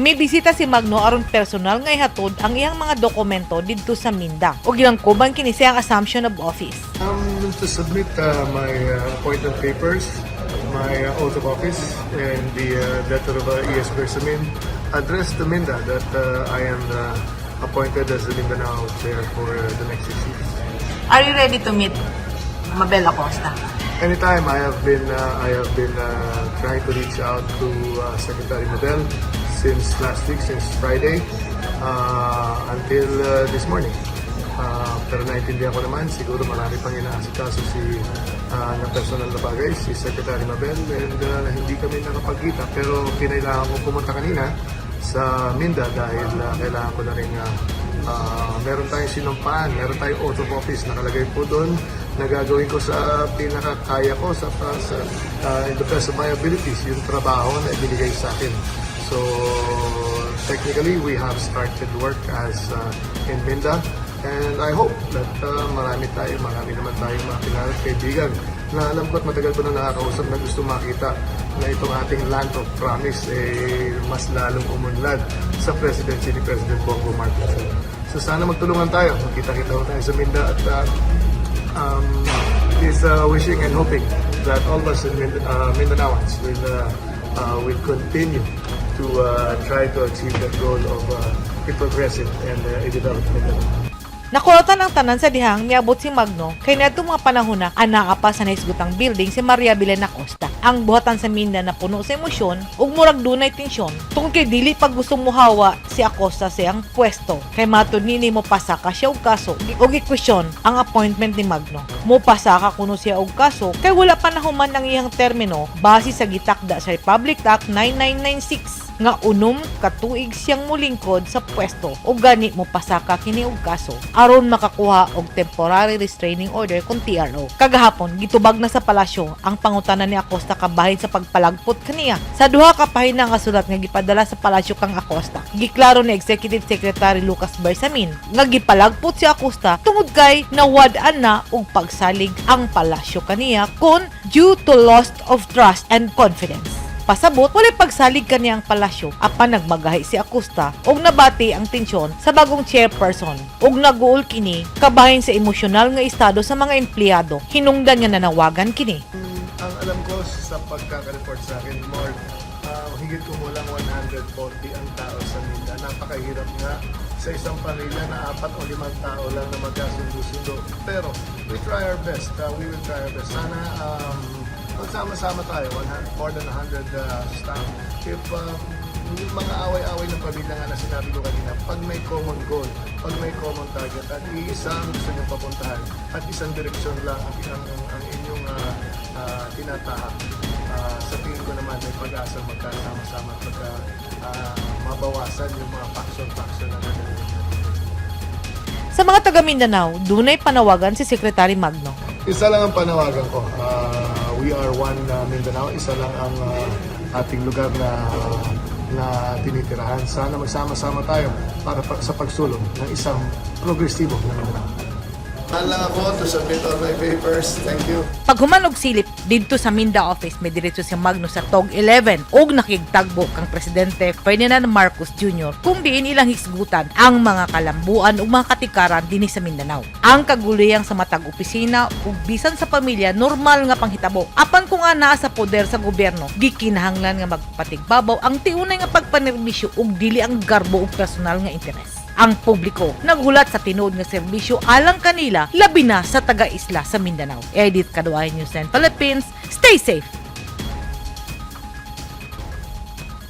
May bisita si Magno aron personal nga ihatod ang iyang mga dokumento didto sa Minda. Ug ilang kuban kini siyang assumption of office. Um, to submit uh, my uh, appointment papers, my uh, oath of office, and the uh, letter of uh, E.S. Bersamin, addressed to Minda that uh, I am uh, appointed as the Mindanao chair for uh, the next six years. Are you ready to meet Mabel Acosta? Anytime I have been uh, I have been uh, trying to reach out to uh, Secretary Mabel since last week, since Friday, uh, until uh, this morning. Uh, pero naintindihan ko naman, siguro marami pang inaasikaso si uh, na personal na bagay, si Secretary Mabel, and uh, hindi kami nakapagkita. Pero kinailangan ko pumunta kanina sa Minda dahil uh, kailangan ko na rin uh, uh, meron tayong sinumpaan, meron tayong oath of office nakalagay po doon na gagawin ko sa pinakakaya ko sa, sa uh, in the best of my abilities yung trabaho na ibinigay sa akin. So technically we have started work as uh, in Minda and I hope that uh, marami tayo, marami naman tayong mga kilala kaibigan na alam ko at matagal ko na nakakausap na gusto makita na itong ating land of promise eh, mas lalong umunlad sa presidency ni President Bongo Marcos. So sana magtulungan tayo, magkita-kita tayo sa Minda at uh, um, is uh, wishing and hoping that all of us in Mind- uh, Mindanaoans will, uh, uh, continue to uh, try to achieve the goal of uh, a progressive and uh, a developed Mindanao. Nakulatan ang tanan sa dihang miabot si Magno kay nadto mga panahon na anaa pa sa naisgutang building si Maria Belén Acosta. Ang buhatan sa Minda na puno sa emosyon ug murag dunay tensyon tungkol kay dili pag gusto muhawa si Acosta sa iyang pwesto kay matud nini mo pasaka siya og kaso ug i-question ang appointment ni Magno. Mo pasaka kuno siya og kaso kay wala pa nahuman ang iyang termino base sa gitakda sa Republic Act 9996 nga unom katuig siyang mulingkod sa pwesto o gani mo pasaka kini og kaso aron makakuha og temporary restraining order kung TRO. Kagahapon gitubag na sa palasyo ang pangutana ni Acosta kabahin sa pagpalagpot kaniya. Sa duha ka pahina nga sulat nga gipadala sa palasyo kang Acosta. Giklaro ni Executive Secretary Lucas Bersamin nga gipalagpot si Acosta tungod kay nawad-an na og pagsalig ang palasyo kaniya kon due to loss of trust and confidence pasabot walay pagsalig kaniyang palasyo apan nagmagahi si Acosta og nabati ang tensyon sa bagong chairperson og naguol kini kabahin sa emosyonal nga estado sa mga empleyado hinungdan nga nanawagan kini Mm, ang alam ko sa pagkaka-report sa akin, more uh, higit kumulang 140 ang tao sa Minda. Napakahirap nga sa isang pamilya na apat o limang tao lang na magkasundo-sundo. Pero we try our best. Uh, we will try our best. Sana um, magsama-sama tayo, 100, more than 100 uh, staff. If yung mga away-away ng pamilya nga na sinabi ko kanina, pag may common goal, pag may common target, at iisang gusto niyong papuntahan, at isang direksyon lang ang, ang, ang, ang inyong uh, uh, tinatahak. Uh, sa tingin ko naman may pag-asa magkasama-sama at pagka uh, mabawasan yung mga faction-faction na nandun. sa mga taga Mindanao dunay panawagan si Secretary Magno Isa lang ang panawagan ko. Uh, we are one uh, Mindanao. Isa lang ang uh, ating lugar na na tinitirahan. Sana magsama-sama tayo para pa- sa pagsulong ng isang progresibo na Mindanao. Saan lang ako to submit all my papers. Thank you. Pag humanog silip didto sa Minda office may diretso si Magno sa TOG 11 ug nakigtagbo kang presidente Ferdinand Marcos Jr. kung diin ilang hisgutan ang mga kalambuan ug mga katikaran dinhi sa Mindanao. Ang kaguliyang sa matag opisina ug bisan sa pamilya normal nga panghitabo. Apan kung ana sa poder sa gobyerno, di kinahanglan nga magpatigbabaw ang tiunay nga pagpanerbisyo ug dili ang garbo ug personal nga interes ang publiko naghulat sa tinuod nga serbisyo alang kanila labi na sa taga-isla sa Mindanao. Edit Kaduay News 9 Philippines. Stay safe!